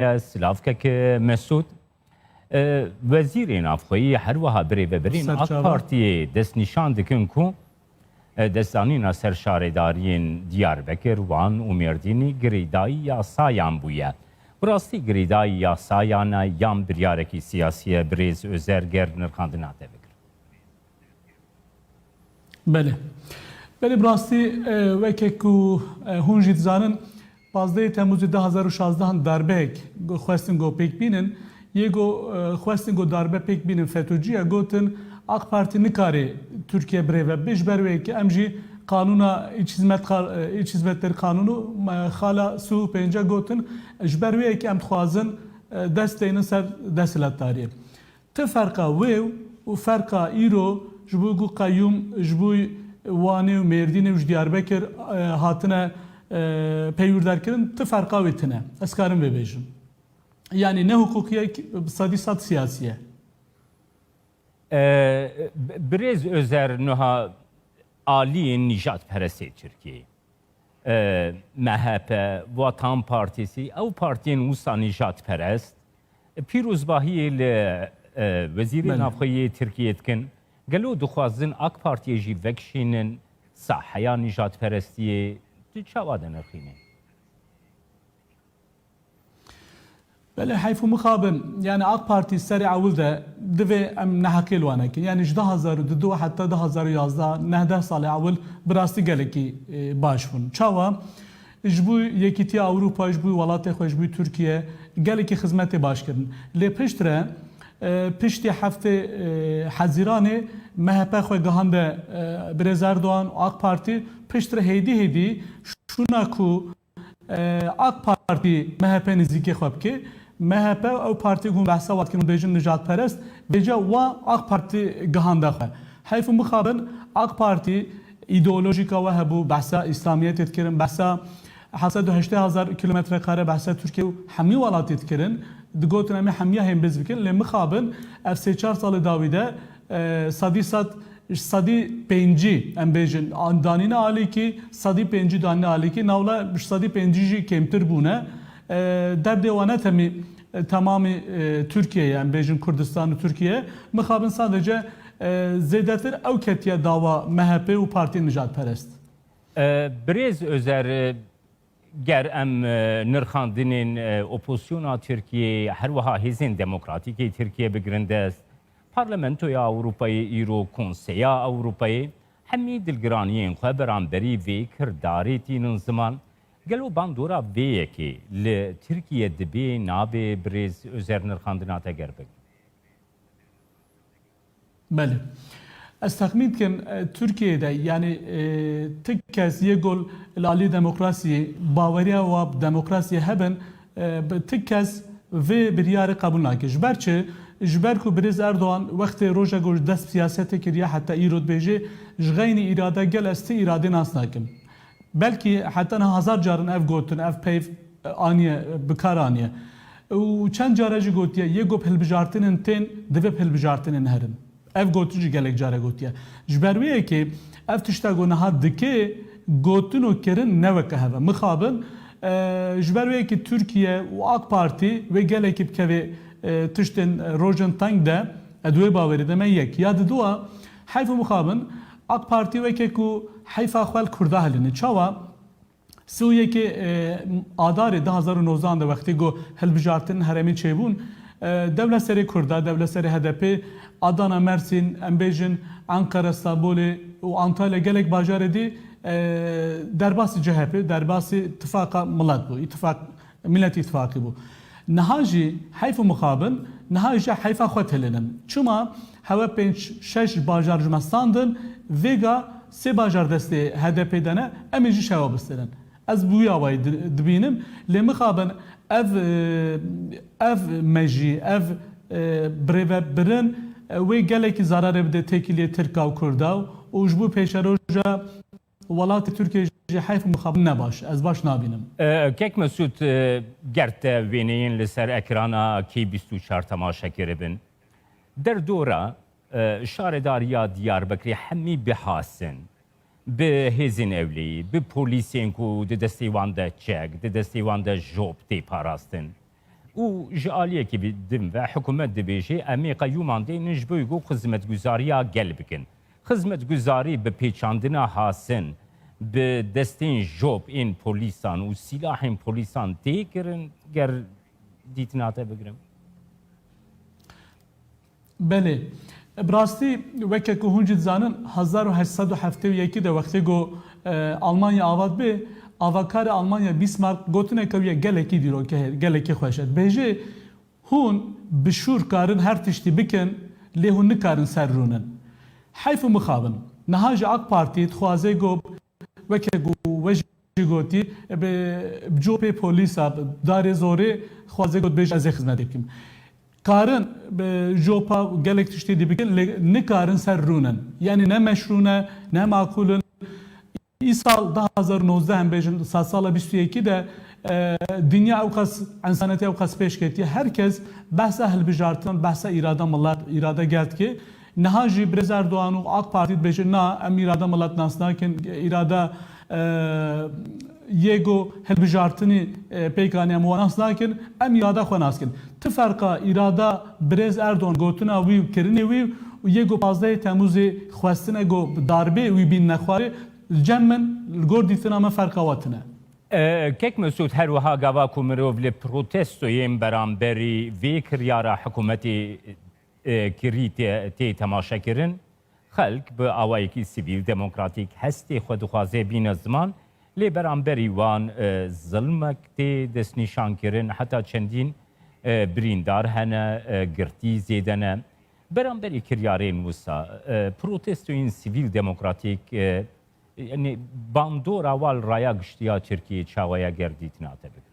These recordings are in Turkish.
سلافکک مسعود وزیر نافخویی هر وها بری و برین اک سرچاوه. پارتی دست نشان دکن کو دستانینا سر شاردارین دیاربکر وان و مردینی گریدایی یا سایان بویه براستی گریدایی یا سایانا یام بریارکی سیاسیه بریز özerger نرخاندنا تبکر بله بله براستی وکه کو هون جید زانن 15 تemmuz 2016 دربک خواستن گو پیک بینن یه گو خواستن گو دربه پیک بینن فتوجیه گوتن AK Parti nikari Türkiye bireve beş berve ki emji kanuna iç hizmet iç hizmetleri kanunu hala su pence gotin ji berve ki em xwazin desteynin ser desilatdariye. Te ferqa wêw û ferqa îro ji bo ku qeyyûm ji bo Wanê û Mêrdînê û ji Diyarbekir hatine peywirderkirin ti ferqa wê tune. Ez karim vêbêjim. Yani ne hukukiye sadî sat siyasiye. برێز ئۆزەر نوها ئالین نیژات پەرسێ تورکی مەهەپە واتان پارتیسی ئەو پارتین وسا نیژات پەرست پیرۆزباهی لە وەزیری بله. نافخۆیی ترکیەتکن گەلو دخوازن ئاک پارتیێژی vekşînin ساحەیا نیژات پەرستیە چاوا دەنرخینێ بله حیف و مخابن yani AK Parti seri avul de divê em nehekê wanakin yani ji 2002 heta 2011 nehde salê avul bi rastî gelekî e, baş bûn. Çawa ji bo yekîtiya Ewropa ji bo welatê xwe ji bo Tirkiye gelekî xizmetê baş kirin. Lê pişt re e, e, MHP xwe gihande Birêz Erdoğan û AK Parti pişt re hêdî hêdî şûna ku AK Parti MHP nizîkê xwe bike. MHP ew partî hûn behsa watkin bêjin nijat perest bêje wa AK Parti gihanda xwe. Heyf û mixabin AK Parti îdeolojîka we hebû behsa İslamiyetê dikirin behsa hesa du kilometre kare behsa Türkiye û hemî welatê dikirin digotin em hemiya hêm biz bikin. Lê mixabin ev sê çar salê सदी सत सदी पंहिंजी एम्बेजन दानिन आली की सदी पंहिंजी दानिन आली की नावला सदी पंहिंजी जी केमतिर बूने در devanetemi tamamı Türkiye'ye yani Bejin Kürdistan'ı Türkiye mıkabın sadece e, zedetir ev ketiye dava MHP u parti nicat perest. E, Brez özer e, ger em nirxandinin opozisyona Türkiye her vaha hizin demokratik Türkiye bigrindest پارلمنتۆیا ئەوروپایی ئیرۆ کۆنسەیا ئەوروپایی هەمی دلگرانیین خۆ بەرامبەری vê kirdarêtînin ziman gelo bandora vêyekê li Tirkiye dibê nabê birêz özer nirxandina te gerbek. بله از تخمین کن ترکیه ده یعنی تک کس یه گل لالی دموکراسی باوریا و دموکراسی هبن تک کس و بریار قبول نکش برچه جبر کو بریز اردوان وقت روژا گوش دست سیاست کریه حتی ایرود بیجه جغین ایراده گل است ایراده ناس نکم بلکه حتی نه هزار جارن اف گوتن اف پیف آنیه بکار آنیه و چند جاره جی گوتیه یه گو پلبجارتنن تین دوه پلبجارتنن هرن ev gotuncu gelek care gotiye. Ji ber wê yekê ev tişta ku niha dike gotin û kirin neveke heve. Mixabin ji ber wê yekê Türkiye û AK Parti ve gelekî bikevê tiştên rojin teng de edwê bawerî de me yek. Ya diduwa heyf û mixabin AK Parti weke ku heyfa xwel Kurda helîne. Çawa Sûyekê adarê 2019 de wextê got hilbijartin heremê çêbûn devlet serê Kurda, devlet serê HDP Adana, Mersin, Embêjin, Ankara, Stambulê û Antalya gelek bajarê dî derbasî CHP, derbasî ittifaka milet bû, ittifak Millet İttifakı bû. Niha jî heyf û mixabin, niha jî heyfa xwe tilinin. Çima hewe pênc şeş bajar ji me standin, vêga sê bajar destê HDP de ne, em ê jî şewa bistinin. Ez bûya wayî dibînim, lê mixabin ev ev mejî, ev birêve birin wê gelekî zararê bide têkiliye Tirka û Kurda û ji bo pêşeroja welatê Tirkiye jî heyf û mixabin ne baş. Ez baş nabînim. Kek Mesut gerte wêneyên li ser ekrana K24 temaşekirî bin. Derdora şaredariya Diyarbekirê hemî bihasin. Bi hêzên evlî, bi polîsên ku di destê wan de çek, di destê wan de job tê parastin. û ji aliyekî dim ve hikûmet dibêjê em ê qeyûman dênin ji bo ku xizmetguzariya gel bikin. Xizmetguzarî bi pêçandina hasin bi destên job ên polîsan û silahên polîsan tê kirin ger dîtinate bigirim. بله براستی وکه که هونج زانن 1871 de وقتی گو آلمانیا آواد به آواکار آلمانیا بیسمارک گوتنه که یه گلکی دیرو که گلکی خوشد بهجه هون بشور کارن هر تشتی بکن لی هون نکارن سر رونن حیف و مخابن نهاج اق پارتی خوازه گو وکه گو وجه گوتی به جوپ پولیسا دار زوره خوازه گوت بیش از خدمت بکیم karın e, jopa gelek tiştedi bikin le- ne karın ser runen. Yani ne meşrune ne makulün. İsal 2019 hem bejin sala 22 de e, dünya evkas insaniyeti evkas peş gitti. Herkes bahsa helbijartın bahsa irada millet irada geldi ki Niha jî e, e, e, Brez Erdoğan û AK Partî dibêje na em îrada miletnas nakin îrada yego helbijartinê pêkaniya wan nas nakin em îrada xwe naskin. Ti ferqa îrada Brez Erdoğan gotina wî kirinê wî û yego pazdeyê Temûzê xwestine go darbê wî bîn nexwarê cem min li gor dîtina me ferqa watine. Kek mesut her wiha gava ku mirov li protestoyên beramberî vê kiryara کری تی تماشا کرن خلق به اوایکی سیویل دموکراتیک هستی خود خوازه بین زمان لی برانبری وان ظلمک تی دست نشان کرن حتی چندین بریندار هنه گرتی زیدنه برانبری کریارین وسا پروتستوین سیویل دموکراتیک yani bandora wal raya giştiya Türkiye çavaya gerdîtinate bik.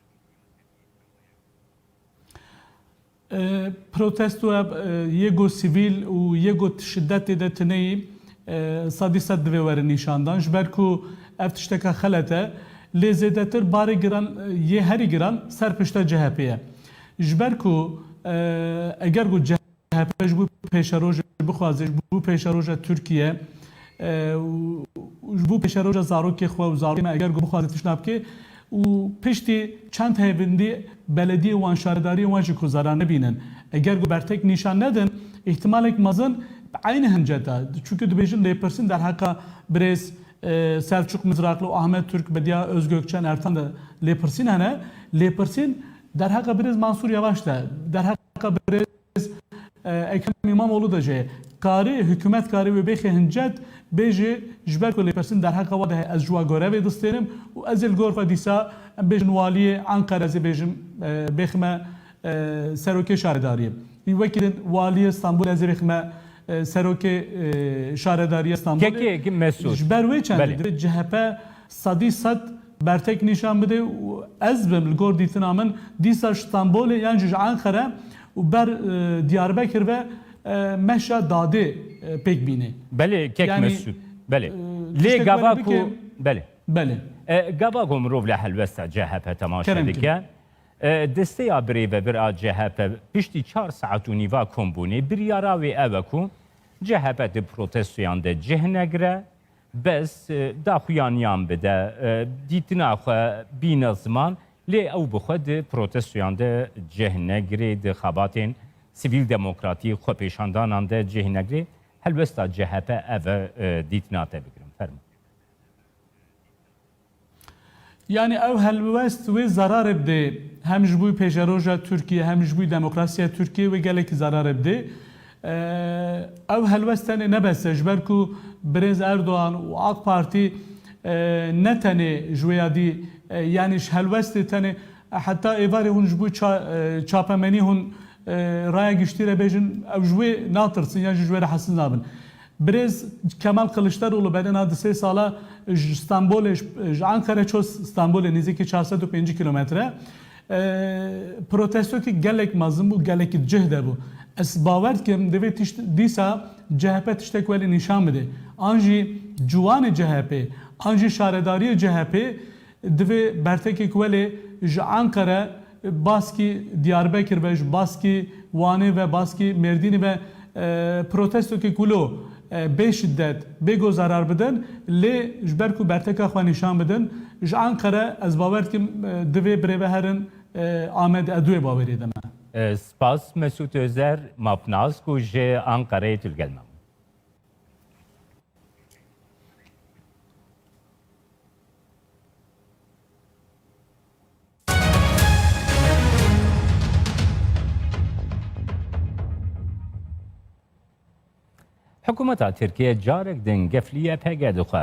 Protesto yego sivîl û yego şiddetê de tineyî sadî sed divê were nîşandan ji ber ku ev tişteka xelete lê zêdetir giran yê herî giran ser pişta CHP ye. Ji ber ku eger got CHP ji bo pêşeroj bixwaze ji bo pêşeroja Türkiye ji bo pêşeroja zarokê xwe û zarokê me eger tişna bike û piştî çend hêvindî belediyê wan şaredariyê wan jî ku zarar nebînin. Eger got bertek nîşan nedin ihtimalek mezin aynı hinceta. Çünkü dibêjin lêpirsin derheka birêz Selçuk Mızraklı, Ahmet Türk, Bediye Özgökçen, Ertan da lêpirsin hene. Lêpirsin derheka birêz Mansur Yavaş da, derheka birêz Ekrem İmamoğlu da jê. Karî hükümet karî ve bêxê hincet bêjê ji ber ku lêpirsin derheka wa de ez ji wa gorevê distêrim û ez ê li gor xwe dîsa em bêjin waliyê Ankara ez ê bêjim bêxime serokê şaredariyê. Wekilin waliyê İstanbul ez ê bêxime serokê şaredariye İstanbul. Kekê Mesut. Ji ber wê çend Belê. divê CHP sadî sed bertek nîşan bide û ez bim li gor dîtina min dîsa ji Stenbolê yan jî ji Ankara û ber e, ve e, meşa dadê e, pêk bîne. Belê kek Yani, Mesut. Belê. e, Lê tiştek gava were ku bike- belê. Belê. Gava ku mirov li helwesta CHP temaşa Kerem dike. Desteya birê ve bir a CHP piştî çar saet û nîva kombûnê biryara wê ev e ku CHP di protestoyan de cih negire bes daxuyaniyan bide dîtina xwe bîne ziman lê ew bi xwe di protestoyan de cih negirê di xebatên sivîl demokratî xwe pêşandanan de cih negirê helwesta CHP ev e dîtina te bikirin. Fermi. Yani ev helwest ve zarar bide hem ji bo pêşeroja Türkiye hem bo demokrasiya Türkiye ve gelekî zarar bide. Ev helwest tenê nebese ji ber ku Birêz Erdoğan û AK Parti ne tenê ji wê yadî yani ji helwestê tenê heta êvarê hûn ji bo ev ji wê natirsin ya ji wê re hesin nabin. Birêz Kemal Kılıçdaroğlu bedena di sê sala ji İstanbolê ji Ankara ço İstanbolê nêzîkî 405 kilometre protestokî gelek mezin bû gelekî cih de bû. Ez bawer dikim divê tişt dîsa CHP tiştek welê nîşan bide. An jî ciwanê CHP, an jî şaredariyê CHP divê bertekek welê ji Ankara baskî Diyarbekir ve ji baskî Wanê ve baskî Mêrdînê ve protestokê kulo bê şiddet bê go zarar bidin lê ji ber ku berteka xwe nîşan bidin ji Ankara ez bawer dikim divê birêve herin Ahmet Edo'ya baveri deme. سپاس مسعود özer مapnaz ku ji Ankara'ya tülgelmem. حکومتا ترکیه جارek din gefliye pege dixwe